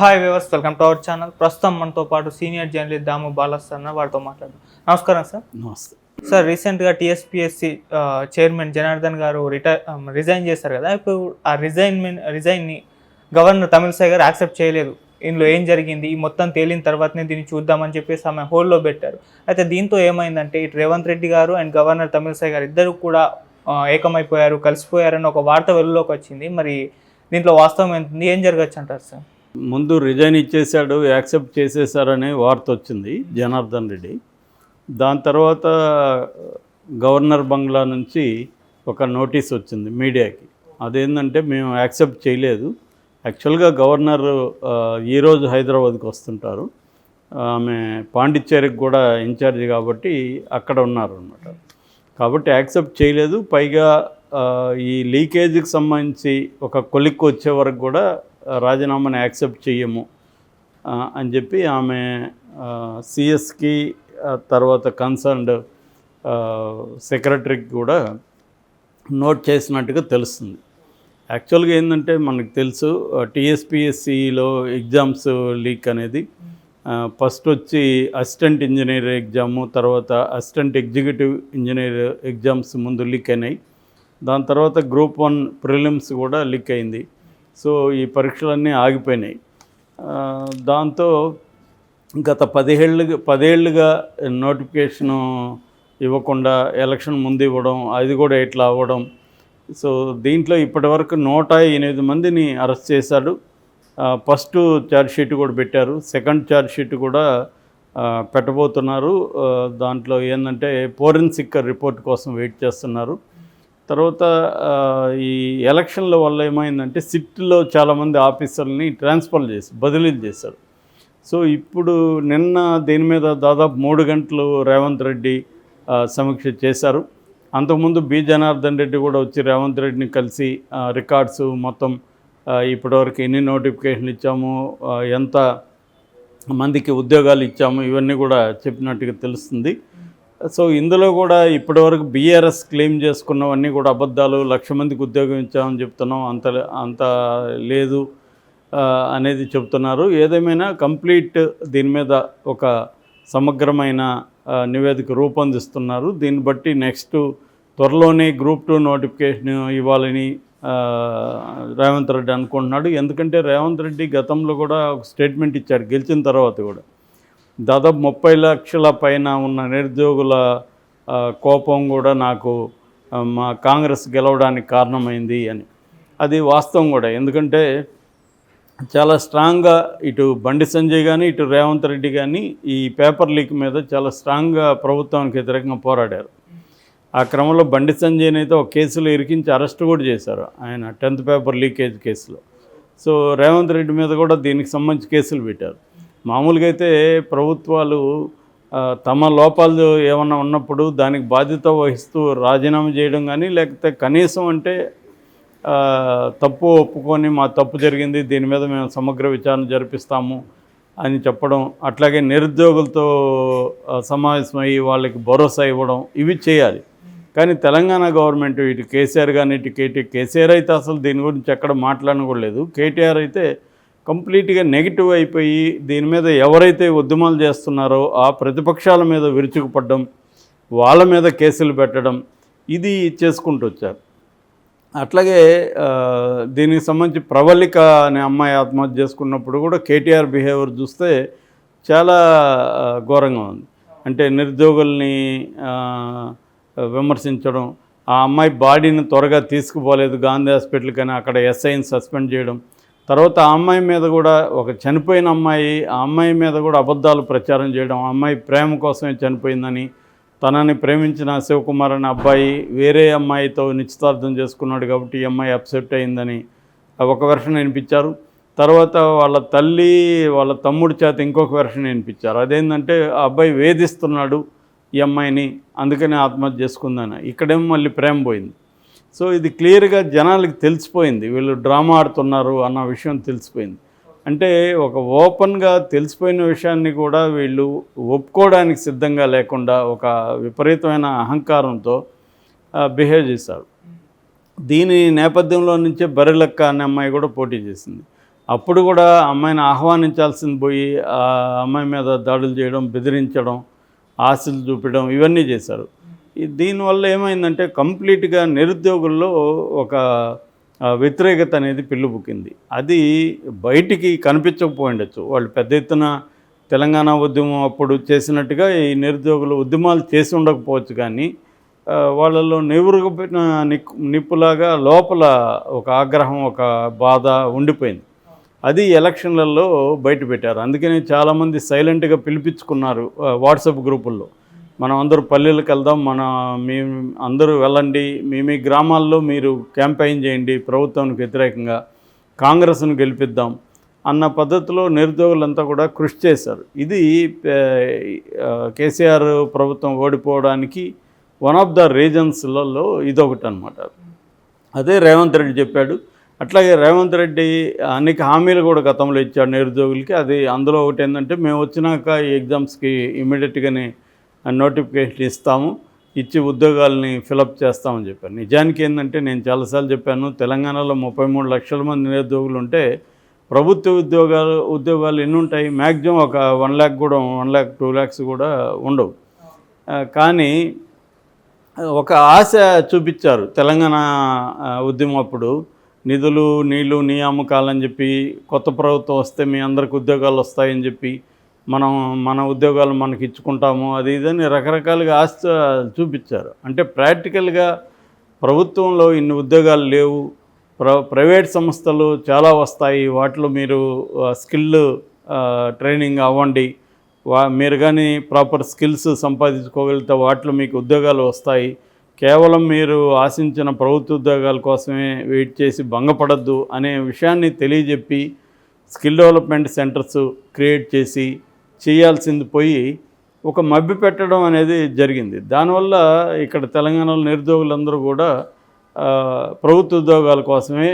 Hi వ్యవస్థ welcome to our channel ప్రస్తుతం మనతో పాటు సీనియర్ జర్నలిస్ట్ దాము బాలస్ అన్న వారితో మాట్లాడదాం. నమస్కారం సార్. నమస్తే. సార్ రీసెంట్గా టీఎస్పిఎస్సి చైర్మన్ జనార్దన్ గారు రిటైర్ రిజైన్ చేశారు కదా. ఇప్పుడు ఆ రిజైన్మెంట్ రిజైన్ని గవర్నర్ తమిళసై గారు యాక్సెప్ట్ చేయలేదు. ఇందులో ఏం జరిగింది? ఈ మొత్తం తేలిన తర్వాతనే దీన్ని చూద్దామని చెప్పేసి ఆమె హోల్డ్లో పెట్టారు. అయితే దీంతో ఏమైందంటే ఇటు రేవంత్ రెడ్డి గారు అండ్ గవర్నర్ తమిళసై గారు ఇద్దరు కూడా ఏకమైపోయారు కలిసిపోయారని ఒక వార్త వెలుగులోకి వచ్చింది. మరి దీంట్లో వాస్తవం ఎంత ఉంది? ఏం జరగచ్చు అంటారు సార్? ముందు రిజైన్ ఇచ్చేశాడు యాక్సెప్ట్ చేసేసారనే వార్త వచ్చింది జనార్దన్ రెడ్డి. దాని తర్వాత గవర్నర్ బంగ్లా నుంచి ఒక నోటీస్ వచ్చింది మీడియాకి. అదేంటంటే మేము యాక్సెప్ట్ చేయలేదు. యాక్చువల్గా గవర్నర్ ఈరోజు హైదరాబాద్కి వస్తుంటారు. ఆమె పాండిచ్చేరికి కూడా ఇన్ఛార్జ్ కాబట్టి అక్కడ ఉన్నారు అనమాట కాబట్టి యాక్సెప్ట్ చేయలేదు. పైగా ఈ లీకేజీకి సంబంధించి ఒక కొలిక్కి వచ్చే వరకు కూడా రాజీనామాని యాక్సెప్ట్ చెయ్యము అని చెప్పి ఆమె సిఎస్కి తర్వాత కన్సర్న్డ్ సెక్రటరీకి కూడా నోట్ చేసినట్టుగా తెలుస్తుంది. యాక్చువల్గా ఏంటంటే మనకు తెలుసు టీఎస్పిఎస్సిలో ఎగ్జామ్స్ లీక్ అనేది ఫస్ట్ వచ్చి అసిస్టెంట్ ఇంజనీర్ ఎగ్జాము తర్వాత అసిస్టెంట్ ఎగ్జిక్యూటివ్ ఇంజనీర్ ఎగ్జామ్స్ ముందు లీక్ అయినాయి. దాని తర్వాత గ్రూప్ వన్ ప్రిలిమ్స్ కూడా లీక్ అయింది. సో ఈ పరీక్షలన్నీ ఆగిపోయినాయి. దాంతో గత పదిహేళ్ళుగా పదేళ్ళుగా నోటిఫికేషను ఇవ్వకుండా ఎలక్షన్ ముందు ఇవ్వడం అది కూడా ఇట్లా అవ్వడం. సో దీంట్లో ఇప్పటివరకు నూట ఎనిమిది మందిని అరెస్ట్ చేశాడు. ఫస్ట్ ఛార్జ్ షీట్ కూడా పెట్టారు. సెకండ్ ఛార్జ్ షీట్ కూడా పెట్టబోతున్నారు. దాంట్లో ఏంటంటే ఫోరెన్సిక్ రిపోర్ట్ కోసం వెయిట్ చేస్తున్నారు. తర్వాత ఈ ఎలక్షన్ల వల్ల ఏమైందంటే సిట్లో చాలామంది ఆఫీసర్ని ట్రాన్స్ఫర్ చేసి బదిలీలు చేశారు. సో ఇప్పుడు నిన్న దీని మీద దాదాపు మూడు గంటలు రేవంత్ రెడ్డి సమీక్ష చేశారు. అంతకుముందు బి. జనార్దన్ రెడ్డి కూడా వచ్చి రేవంత్ రెడ్డిని కలిసి రికార్డ్స్ మొత్తం ఇప్పటివరకు ఎన్ని నోటిఫికేషన్లు ఇచ్చాము ఎంత మందికి ఉద్యోగాలు ఇచ్చాము ఇవన్నీ కూడా చెప్పినట్టుగా తెలుస్తుంది. సో ఇందులో కూడా ఇప్పటివరకు బీఆర్ఎస్ క్లెయిమ్ చేసుకున్నవన్నీ కూడా అబద్ధాలు లక్ష మందికి ఉద్యోగం ఇచ్చామని చెప్తున్నాం అంత అంత లేదు అనేది చెప్తున్నారు. ఏదేమైనా కంప్లీట్ దీని మీద ఒక సమగ్రమైన నివేదిక రూపొందిస్తున్నారు. దీన్ని బట్టి నెక్స్ట్ త్వరలోనే గ్రూప్ టూ నోటిఫికేషన్ ఇవ్వాలని రేవంత్ రెడ్డి అనుకుంటున్నాడు. ఎందుకంటే రేవంత్ రెడ్డి గతంలో కూడా ఒక స్టేట్మెంట్ ఇచ్చాడు గెలిచిన తర్వాత కూడా. దాదాపు ముప్పై లక్షల పైన ఉన్న నిరుద్యోగుల కోపం కూడా నాకు మా కాంగ్రెస్ గెలవడానికి కారణమైంది అని. అది వాస్తవం కూడా. ఎందుకంటే చాలా స్ట్రాంగ్గా ఇటు బండి సంజయ్ కానీ ఇటు రేవంత్ రెడ్డి కానీ ఈ పేపర్ లీక్ మీద చాలా స్ట్రాంగ్గా ప్రభుత్వానికి వ్యతిరేకంగా పోరాడారు. ఆ క్రమంలో బండి సంజయ్ని అయితే ఒక కేసులో ఇరికించి అరెస్ట్ కూడా చేశారు ఆయన టెన్త్ పేపర్ లీకేజ్ కేసులో. సో రేవంత్ రెడ్డి మీద కూడా దీనికి సంబంధించి కేసులు పెట్టారు. మామూలుగా అయితే ప్రభుత్వాలు తమ లోపాలు ఏమన్నా ఉన్నప్పుడు దానికి బాధ్యత వహిస్తూ రాజీనామా చేయడం కానీ లేకపోతే కనీసం అంటే తప్పు ఒప్పుకొని మా తప్పు జరిగింది దీని మీద మేము సమగ్ర విచారణ జరిపిస్తాము అని చెప్పడం అట్లాగే నిరుద్యోగులతో సమావేశమై సమావేశమయ్యి వాళ్ళకి భరోసా ఇవ్వడం ఇవి చేయాలి. కానీ తెలంగాణ గవర్నమెంట్ ఇటు కేసీఆర్ కానీ ఇటు కేటీ కేసీఆర్ అయితే అసలు దీని గురించి ఎక్కడ మాట్లాడకూడలేదు కేటీఆర్ అయితే కంప్లీట్గా నెగిటివ్ అయిపోయి దీని మీద ఎవరైతే ఉద్యమాలు చేస్తున్నారో ఆ ప్రతిపక్షాల మీద విరుచుకుపడడం వాళ్ళ మీద కేసులు పెట్టడం ఇది చేసుకుంటూ వచ్చారు. అట్లాగే దీనికి సంబంధించి ప్రవళిక అనే అమ్మాయి ఆత్మహత్య చేసుకున్నప్పుడు కూడా కేటీఆర్ బిహేవియర్ చూస్తే చాలా ఘోరంగా ఉంది. అంటే నిరుద్యోగుల్ని విమర్శించడం ఆ అమ్మాయి బాడీని త్వరగా తీసుకుపోలేదు గాంధీ హాస్పిటల్ కానీ అక్కడ ఎస్ఐని సస్పెండ్ చేయడం తర్వాత ఆ అమ్మాయి మీద కూడా ఒక చనిపోయిన అమ్మాయి ఆ అమ్మాయి మీద కూడా అబద్ధాలు ప్రచారం చేయడం ఆ అమ్మాయి ప్రేమ కోసమే చనిపోయిందని తనని ప్రేమించిన శివకుమార్ అనే అబ్బాయి వేరే అమ్మాయితో నిశ్చితార్థం చేసుకున్నాడు కాబట్టి ఈ అమ్మాయి అప్సెట్ అయిందని ఒక వెర్షన్ వినిపించారు. తర్వాత వాళ్ళ తల్లి వాళ్ళ తమ్ముడి చేత ఇంకొక వెర్షన్ వినిపించారు. అదేంటంటే ఆ అబ్బాయి వేధిస్తున్నాడు ఈ అమ్మాయిని అందుకని ఆత్మహత్య చేసుకుందని. ఇక్కడేమో మళ్ళీ ప్రేమ పోయింది. సో ఇది క్లియర్గా జనాలకి తెలిసిపోయింది. వీళ్ళు డ్రామా ఆడుతున్నారు అన్న విషయం తెలిసిపోయింది. అంటే ఒక ఓపెన్గా తెలిసిపోయిన విషయాన్ని కూడా వీళ్ళు ఒప్పుకోవడానికి సిద్ధంగా లేకుండా ఒక విపరీతమైన అహంకారంతో బిహేవ్ చేశారు. దీని నేపథ్యంలో నుంచే బరిలక్క అనే అమ్మాయి కూడా పోటీ చేసింది. అప్పుడు కూడా అమ్మాయిని ఆహ్వానించాల్సింది పోయి ఆ అమ్మాయి మీద దాడులు చేయడం బెదిరించడం ఆశలు చూపించడం ఇవన్నీ చేశారు. దీనివల్ల ఏమైందంటే కంప్లీట్గా నిరుద్యోగుల్లో ఒక వ్యతిరేకత అనేది పిల్లుబుకింది అది బయటికి కనిపించకపోయిండొచ్చు. వాళ్ళు పెద్ద ఎత్తున తెలంగాణ ఉద్యమం అప్పుడు చేసినట్టుగా ఈ నిరుద్యోగులు ఉద్యమాలు చేసి ఉండకపోవచ్చు కానీ వాళ్ళలో నివురుగపోయిన నిప్పులాగా లోపల ఒక ఆగ్రహం ఒక బాధ ఉండిపోయింది. అది ఎలక్షన్లలో బయట పెట్టారు అందుకని చాలామంది సైలెంట్గా పిలిపించుకున్నారు వాట్సాప్ గ్రూపుల్లో. మనం అందరూ పల్లెలకు వెళ్దాం మన మీ అందరూ వెళ్ళండి మీ మీ గ్రామాల్లో మీరు క్యాంపెయిన్ చేయండి ప్రభుత్వానికి వ్యతిరేకంగా కాంగ్రెస్ను గెలిపిద్దాం అన్న పద్ధతిలో నిరుద్యోగులంతా కూడా కృషి చేశారు. ఇది కేసీఆర్ ప్రభుత్వం ఓడిపోవడానికి వన్ ఆఫ్ ద రీజన్స్లలో ఇదొకటి అనమాట అదే రేవంత్ రెడ్డి చెప్పాడు. అట్లాగే రేవంత్ రెడ్డి అనేక హామీలు కూడా గతంలో ఇచ్చాడు నిరుద్యోగులకి. అది అందులో ఒకటి ఏంటంటే మేము వచ్చినాక ఈ ఎగ్జామ్స్కి ఇమీడియట్గానే నోటిఫికేషన్ ఇస్తాము ఇచ్చి ఉద్యోగాలని ఫిలప్ చేస్తామని చెప్పాను నిజానికి ఏంటంటే నేను చాలాసార్లు చెప్పాను తెలంగాణలో ముప్పై మూడు లక్షల మంది నిరుద్యోగులు ఉంటే ప్రభుత్వ ఉద్యోగాలు ఉద్యోగాలు ఎన్ని ఉంటాయి మ్యాక్సిమం ఒక వన్ ల్యాక్ కూడా వన్ ల్యాక్ టూ ల్యాక్స్ కూడా ఉండవు. కానీ ఒక ఆశ చూపించారు తెలంగాణ ఉద్యమం అప్పుడు. నిధులు నీళ్ళు నియామకాలని చెప్పి కొత్త ప్రభుత్వం వస్తే మీ అందరికి ఉద్యోగాలు వస్తాయని చెప్పి మనం మన ఉద్యోగాలు మనకి ఇచ్చుకుంటాము అది ఇదని రకరకాలుగా ఆశ చూపించారు. అంటే ప్రాక్టికల్గా ప్రభుత్వంలో ఇన్ని ఉద్యోగాలు లేవు ప్ర ప్రైవేట్ సంస్థలు చాలా వస్తాయి వాటిలో మీరు స్కిల్ ట్రైనింగ్ అవ్వండి వా మీరు కానీ ప్రాపర్ స్కిల్స్ సంపాదించుకోగలిగితే వాటిలో మీకు ఉద్యోగాలు వస్తాయి. కేవలం మీరు ఆశించిన ప్రభుత్వ ఉద్యోగాల కోసమే వెయిట్ చేసి భంగపడద్దు అనే విషయాన్ని తెలియజెప్పి స్కిల్ డెవలప్మెంట్ సెంటర్స్ క్రియేట్ చేసి చేయాల్సింది పోయి ఒక మభ్య పెట్టడం అనేది జరిగింది. దానివల్ల ఇక్కడ తెలంగాణలో నిరుద్యోగులందరూ కూడా ప్రభుత్వ ఉద్యోగాల కోసమే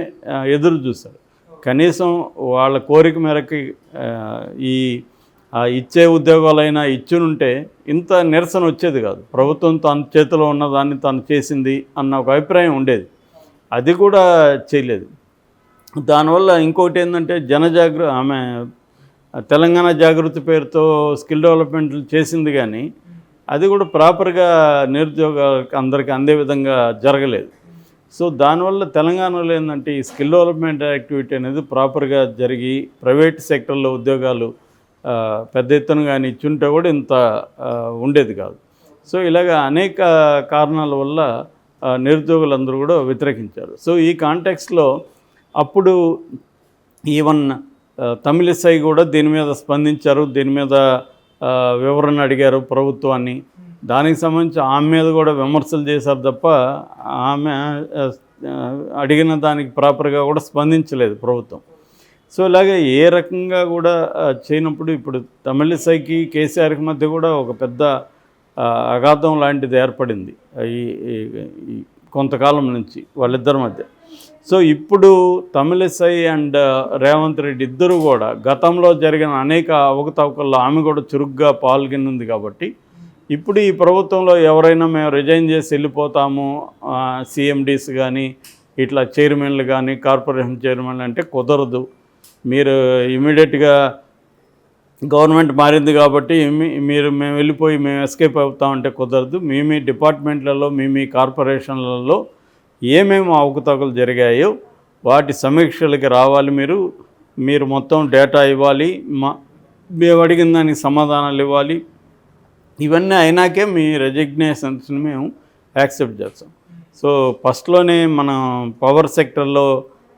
ఎదురు చూశారు. కనీసం వాళ్ళ కోరిక మేరకి ఈ ఇచ్చే ఉద్యోగాలైనా ఇచ్చునుంటే ఇంత నిరసన వచ్చేది కాదు. ప్రభుత్వం తన చేతిలో ఉన్న దాన్ని తను చేసింది అన్న ఒక అభిప్రాయం ఉండేది. అది కూడా చేయలేదు. దానివల్ల ఇంకోటి ఏంటంటే జనజాగ్ర ఆమె తెలంగాణ జాగృతి పేరుతో స్కిల్ డెవలప్మెంట్ చేసింది కానీ అది కూడా ప్రాపర్గా నిరుద్యోగ అందరికీ అందే విధంగా జరగలేదు. సో దానివల్ల తెలంగాణలో ఏంటంటే ఈ స్కిల్ డెవలప్మెంట్ యాక్టివిటీ అనేది ప్రాపర్గా జరిగి ప్రైవేట్ సెక్టర్లో ఉద్యోగాలు పెద్ద ఎత్తున కానీ ఇచ్చుంటే కూడా ఇంత ఉండేది కాదు. సో ఇలాగ అనేక కారణాల వల్ల నిరుద్యోగులందరూ కూడా వ్యతిరేకించారు. సో ఈ కాంటెక్స్లో అప్పుడు ఈవన్ తమిళిసై కూడా దీని మీద స్పందించారు దీని మీద వివరణ అడిగారు ప్రభుత్వాన్ని. దానికి సంబంధించి ఆమె మీద కూడా విమర్శలు చేశారు తప్ప ఆమె అడిగిన దానికి ప్రాపర్గా కూడా స్పందించలేదు ప్రభుత్వం. సో ఇలాగే ఏ రకంగా కూడా చేయనప్పుడు ఇప్పుడు తమిళిసైకి కేసీఆర్కి మధ్య కూడా ఒక పెద్ద అగాధం లాంటిది ఏర్పడింది. ఈ కొంతకాలం నుంచి వాళ్ళిద్దరి మధ్య. సో ఇప్పుడు తమిళిసై అండ్ uh, రేవంత్ రెడ్డి ఇద్దరు కూడా గతంలో జరిగిన అనేక అవకతవకల్లో ఆమె కూడా చురుగ్గా పాల్గొనింది కాబట్టి ఇప్పుడు ఈ ప్రభుత్వంలో ఎవరైనా మేము రిజైన్ చేసి వెళ్ళిపోతాము సిఎండీస్ కానీ ఇట్లా చైర్మన్లు కానీ కార్పొరేషన్ చైర్మన్లు అంటే కుదరదు. మీరు ఇమీడియట్గా గవర్నమెంట్ మారింది కాబట్టి మీరు మేము వెళ్ళిపోయి మేము ఎస్కేప్ అవుతామంటే కుదరదు. మీ మీ డిపార్ట్మెంట్లలో మీ మీ కార్పొరేషన్లలో ఏమేమి అవకతవకలు జరిగాయో వాటి సమీక్షలకి రావాలి మీరు. మీరు మొత్తం డేటా ఇవ్వాలి. మా మేము అడిగిన దానికి సమాధానాలు ఇవ్వాలి. ఇవన్నీ అయినాకే మీ రెజిగ్నేషన్స్ని మేము యాక్సెప్ట్ చేస్తాం. సో ఫస్ట్లోనే మన పవర్ సెక్టర్లో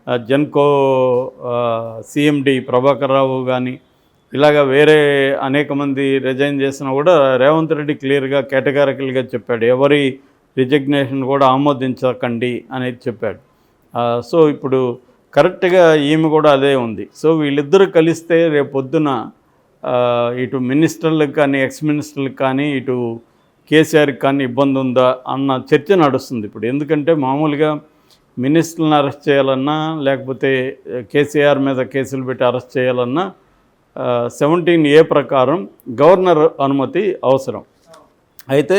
Genco Genco CMD Prabhakar Rao కానీ ఇలాగ వేరే అనేక మంది రిజైన్ చేసినా కూడా రేవంత్ రెడ్డి క్లియర్గా కేటగారికల్గా చెప్పాడు. ఎవరి రిజగ్నేషన్ కూడా ఆమోదించకండి అనేది చెప్పాడు. సో ఇప్పుడు కరెక్ట్గా ఈమె కూడా అదే ఉంది. సో వీళ్ళిద్దరూ కలిస్తే రేపు పొద్దున ఇటు మినిస్టర్లకు కానీ ఎక్స్ మినిస్టర్లకు కానీ ఇటు కేసీఆర్కి కానీ ఇబ్బంది ఉందా అన్న చర్చ నడుస్తుంది ఇప్పుడు. ఎందుకంటే మామూలుగా మినిస్టర్లను అరెస్ట్ చేయాలన్నా లేకపోతే కేసీఆర్ మీద కేసులు పెట్టి అరెస్ట్ చేయాలన్నా సెవెంటీన్ ఏ ప్రకారం గవర్నర్ అనుమతి అవసరం. అయితే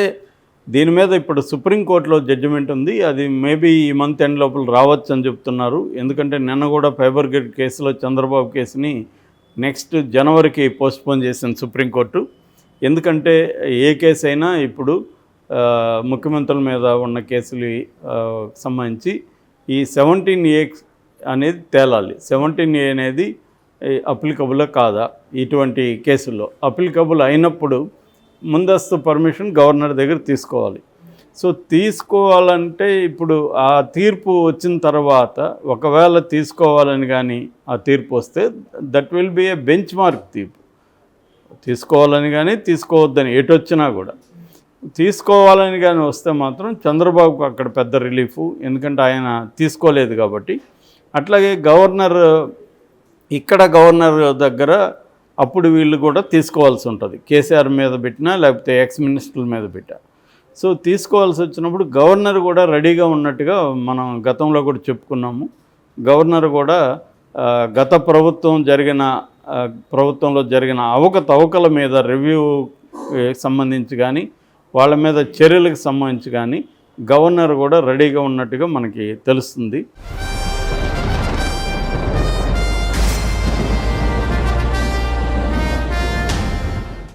దీని మీద ఇప్పుడు సుప్రీంకోర్టులో జడ్జిమెంట్ ఉంది. అది మేబీ ఈ మంత్ ఎండ్ లోపల రావచ్చు అని చెప్తున్నారు. ఎందుకంటే నిన్న కూడా ఫైబర్ గ్రిడ్ కేసులో చంద్రబాబు కేసుని నెక్స్ట్ జనవరికి పోస్ట్పోన్ చేసింది సుప్రీంకోర్టు ఎందుకంటే ఏ కేసు అయినా ఇప్పుడు ముఖ్యమంత్రుల మీద ఉన్న కేసులు సంబంధించి ఈ సెవెంటీన్ ఏ అనేది తేలాలి. సెవెంటీన్ ఏ అనేది అప్లికబుల్ కాదా? ఇటువంటి కేసుల్లో అప్లికబుల్ అయినప్పుడు ముందస్తు పర్మిషన్ గవర్నర్ దగ్గర తీసుకోవాలి. సో తీసుకోవాలంటే ఇప్పుడు ఆ తీర్పు వచ్చిన తర్వాత ఒకవేళ తీసుకోవాలని కానీ ఆ తీర్పు వస్తే that will be a benchmark తీర్పు. తీసుకోవాలని కానీ తీసుకోవద్దని ఎటొచ్చినా కూడా. తీసుకోవాలని కానీ వస్తే మాత్రం చంద్రబాబుకు అక్కడ పెద్ద రిలీఫ్ ఎందుకంటే ఆయన తీసుకోలేదు కాబట్టి. అట్లాగే గవర్నర్ ఇక్కడ గవర్నర్ దగ్గర అప్పుడు వీళ్ళు కూడా తీసుకోవాల్సి ఉంటుంది. కేసీఆర్ మీద పెట్టినా లేకపోతే ఎక్స్ మినిస్టర్ల మీద పెట్టా సో తీసుకోవాల్సి వచ్చినప్పుడు గవర్నర్ కూడా రెడీగా ఉన్నట్టుగా మనం గతంలో కూడా చెప్పుకున్నాము. గవర్నర్ కూడా గత ప్రభుత్వం జరిగిన ప్రభుత్వంలో జరిగిన అవకతవకల మీద రివ్యూ సంబంధించి కానీ వాళ్ళ మీద చర్యలకు సంబంధించి కానీ గవర్నర్ కూడా రెడీగా ఉన్నట్టుగా మనకి తెలుస్తుంది.